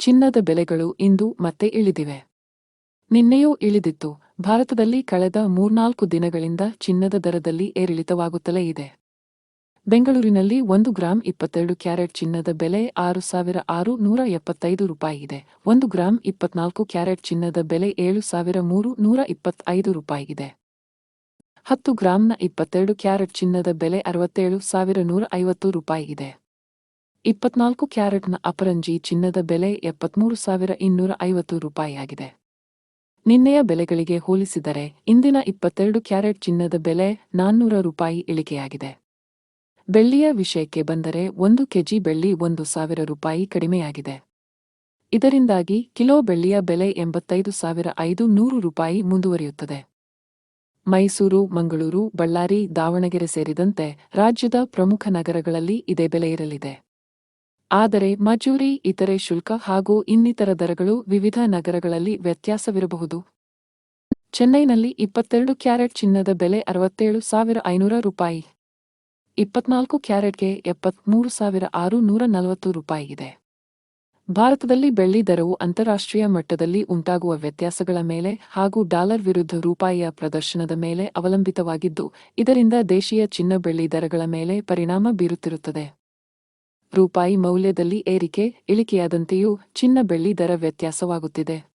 ಚಿನ್ನದ ಬೆಲೆಗಳು ಇಂದು ಮತ್ತೆ ಇಳಿದಿವೆ. ನಿನ್ನೆಯೂ ಇಳಿದಿತ್ತು. ಭಾರತದಲ್ಲಿ ಕಳೆದ ಮೂರ್ನಾಲ್ಕು ದಿನಗಳಿಂದ ಚಿನ್ನದ ದರದಲ್ಲಿ ಏರಿಳಿತವಾಗುತ್ತಲೇ ಇದೆ. ಬೆಂಗಳೂರಿನಲ್ಲಿ ಒಂದು ಗ್ರಾಂ ಇಪ್ಪತ್ತೆರಡು ಕ್ಯಾರೆಟ್ ಚಿನ್ನದ ಬೆಲೆ ಆರು ಸಾವಿರ ಆರು ನೂರ ಎಪ್ಪತ್ತೈದು ರೂಪಾಯಿ ಇದೆ. ಒಂದು ಗ್ರಾಂ ಇಪ್ಪತ್ನಾಲ್ಕು ಕ್ಯಾರೆಟ್ ಚಿನ್ನದ ಬೆಲೆ ಏಳು ಸಾವಿರ ಮೂರು ನೂರ ಇಪ್ಪತ್ತೈದು ರೂಪಾಯಿ ಇದೆ. ಹತ್ತು ಗ್ರಾಂನ ಇಪ್ಪತ್ತೆರಡು ಕ್ಯಾರೆಟ್ ಚಿನ್ನದ ಬೆಲೆ ಅರವತ್ತೇಳು ಸಾವಿರ ನೂರ ಐವತ್ತು ರೂಪಾಯಿ ಇದೆ. ಇಪ್ಪತ್ನಾಲ್ಕು ಕ್ಯಾರೆಟ್ನ ಅಪರಂಜಿ ಚಿನ್ನದ ಬೆಲೆ ಎಪ್ಪತ್ಮೂರು ಸಾವಿರ ಇನ್ನೂರ ಐವತ್ತು ರೂಪಾಯಿಯಾಗಿದೆ. ನಿನ್ನೆಯ ಬೆಲೆಗಳಿಗೆ ಹೋಲಿಸಿದರೆ ಇಂದಿನ ಇಪ್ಪತ್ತೆರಡು ಕ್ಯಾರೆಟ್ ಚಿನ್ನದ ಬೆಲೆ ನಾನ್ನೂರ ರೂಪಾಯಿ ಇಳಿಕೆಯಾಗಿದೆ. ಬೆಳ್ಳಿಯ ವಿಷಯಕ್ಕೆ ಬಂದರೆ ಒಂದು ಕೆಜಿ ಬೆಳ್ಳಿ ಒಂದು ಸಾವಿರ ರೂಪಾಯಿ ಕಡಿಮೆಯಾಗಿದೆ. ಇದರಿಂದಾಗಿ ಕಿಲೋ ಬೆಳ್ಳಿಯ ಬೆಲೆ ಎಂಬತ್ತೈದು ಸಾವಿರ ಐದು ನೂರು ರೂಪಾಯಿ ಮುಂದುವರಿಯುತ್ತದೆ. ಮೈಸೂರು, ಮಂಗಳೂರು, ಬಳ್ಳಾರಿ, ದಾವಣಗೆರೆ ಸೇರಿದಂತೆ ರಾಜ್ಯದ ಪ್ರಮುಖ ನಗರಗಳಲ್ಲಿ ಇದೇ ಬೆಲೆ ಇರಲಿದೆ. ಆದರೆ ಮಜೂರಿ, ಇತರೆ ಶುಲ್ಕ ಹಾಗೂ ಇನ್ನಿತರ ದರಗಳು ವಿವಿಧ ನಗರಗಳಲ್ಲಿ ವ್ಯತ್ಯಾಸವಿರಬಹುದು. ಚೆನ್ನೈನಲ್ಲಿ ಇಪ್ಪತ್ತೆರಡು ಕ್ಯಾರೆಟ್ ಚಿನ್ನದ ಬೆಲೆ ಅರವತ್ತೇಳು ಸಾವಿರ ಐನೂರ ರೂಪಾಯಿ. ಇಪ್ಪತ್ನಾಲ್ಕು ಕ್ಯಾರೆಟ್ಗೆ ಎಪ್ಪತ್ಮೂರು ಸಾವಿರ ಆರು ನೂರ ನಲವತ್ತು ರೂಪಾಯಿ ಇದೆ. ಭಾರತದಲ್ಲಿ ಬೆಳ್ಳಿ ದರವು ಅಂತಾರಾಷ್ಟ್ರೀಯ ಮಟ್ಟದಲ್ಲಿ ಉಂಟಾಗುವ ವ್ಯತ್ಯಾಸಗಳ ಮೇಲೆ ಹಾಗೂ ಡಾಲರ್ ವಿರುದ್ಧ ರೂಪಾಯಿಯ ಪ್ರದರ್ಶನದ ಮೇಲೆ ಅವಲಂಬಿತವಾಗಿದ್ದು, ಇದರಿಂದ ದೇಶೀಯ ಚಿನ್ನ ಬೆಳ್ಳಿ ದರಗಳ ಮೇಲೆ ಪರಿಣಾಮ ಬೀರುತ್ತಿರುತ್ತದೆ. ರೂಪಾಯಿ ಮೌಲ್ಯದಲ್ಲಿ ಏರಿಕೆ ಇಳಿಕೆಯಾದಂತೆಯೂ ಚಿನ್ನ ಬೆಳ್ಳಿ ದರ ವ್ಯತ್ಯಾಸವಾಗುತ್ತಿದೆ.